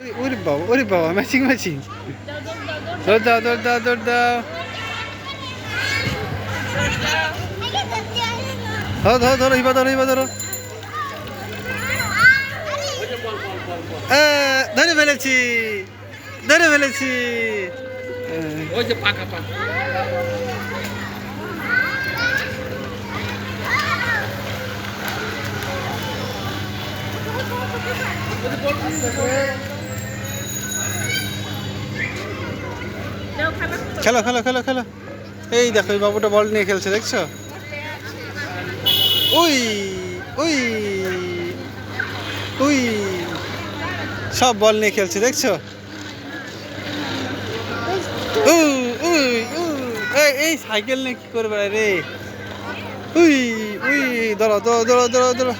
ওরে বাবা ওরে বাবা ম্যাচিং ম্যাচিং দৌড় দাও দৌড় দাও দৌড় দাও ধরো ধরো ধরো হিবা ধরো হিবা ধরো ধরে ফেলেছি ধরে ফেলেছি ওই যে পাকা পাকা খেলো খেলো খেলো খেলো। এই দেখো এই বাবুটা বল নিয়ে খেলছে দেখছ? উই উই উই। সব বল নিয়ে খেলছে দেখছ? এই, সাইকেল নিয়ে কি করবে রে? উই উই ধরো ধরো ধরো ধরো ধরো।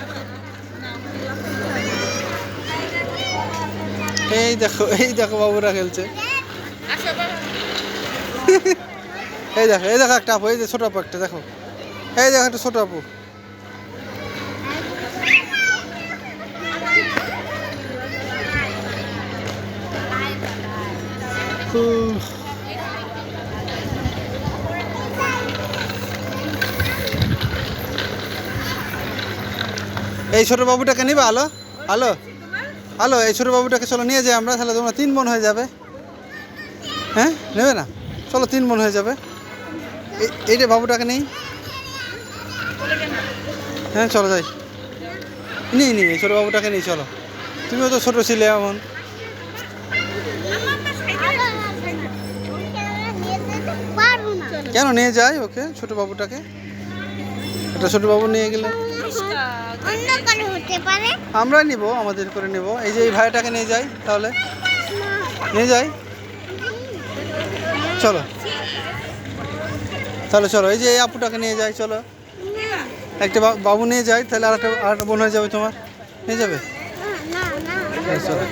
এই দেখো এই দেখো বাবুরা খেলছে। এই দেখো এই দেখো একটা আপু, এই যে ছোট আপু একটা, দেখো। এই দেখো একটা ছোট আপু। এই ছোট বাবুটাকে নিবে, আলো। হ্যালো হ্যালো এই ছোট বাবুটাকে চলো, নিয়ে যাই আমরা, তাহলে তোমরা তিন বোন হয়ে যাবে। হ্যাঁ? নেবে না? চলো, তিন বোন হয়ে যাবে। এই- এইটা বাবুটাকে নেই। হ্যাঁ চলো যাই। নিই নিই ছোটো বাবুটাকে নিই চলো। তুমিও তো ছোটো ছিলে এমন কেন নিয়ে যাই ওকে, ছোটো বাবুটাকে? একটা ছোটো বাবু নিয়ে গেলে। আমরা নিব, আমাদের করে নিব। এই যে এই ভাইটাকে নিয়ে যাই, তাহলে। নিয়ে যাই। চলো। তাহলে চলো এই যে এই আপুটাকে নিয়ে যাই চলো। একটা বাবু নিয়ে যাই তাহলে আর একটা আর একটা বোন হয়ে যাবে তোমার। নিয়ে যাবে? হ্যাঁ, চলো।